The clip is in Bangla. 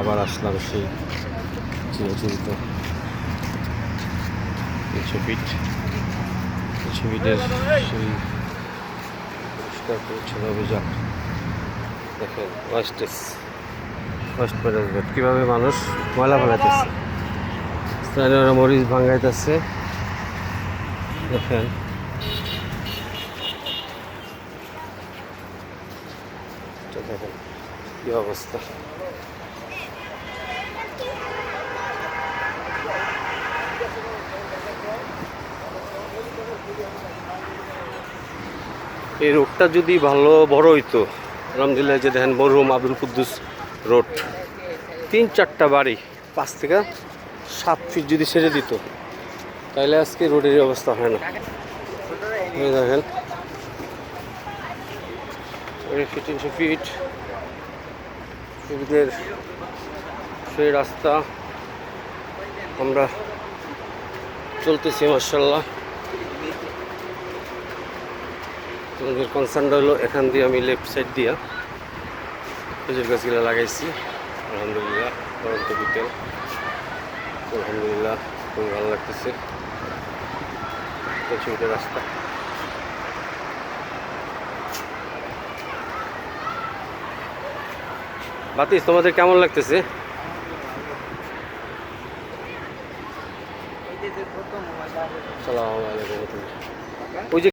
আবার আসলাম সেই চিরচিরিত ফিট সেই পরিষ্কার পরিচ্ছন্ন অভিযান। দেখেন ম্যানেজমেন্ট কীভাবে মানুষ ময়লা ফেলাইতেছে? স্থানীয়রা মরিচ ভাঙাইতেছে। দেখেন। দেখেন কী অবস্থা? এই রোডটা যদি ভালো বড় হইতো, আলহামদুলিল্লাহ যে দেখেন মরহুম আব্দুল কুদ্দুস রোড, তিন চারটা বাড়ি, পাঁচ থেকে সাত ফিট যদি ছেড়ে দিত তাহলে আজকে রোডের অবস্থা হয় না। দেখেন। ফিট তিনশো ফিট এদের সেই রাস্তা আমরা চলতেছি মার্শাল্লাহ আমাদের কনসার্নটা হলো এখান দিয়ে আমি লেফট সাইড দিয়া খেজুর গাছগুলো লাগাইছি। আলহামদুলিল্লাহ, পরন্ত বিকেল। আলহামদুলিল্লাহ, খুবই ভালো লাগতেছে। রাস্তা। বাতিস তোমাদের কেমন লাগতেছে? ওই যে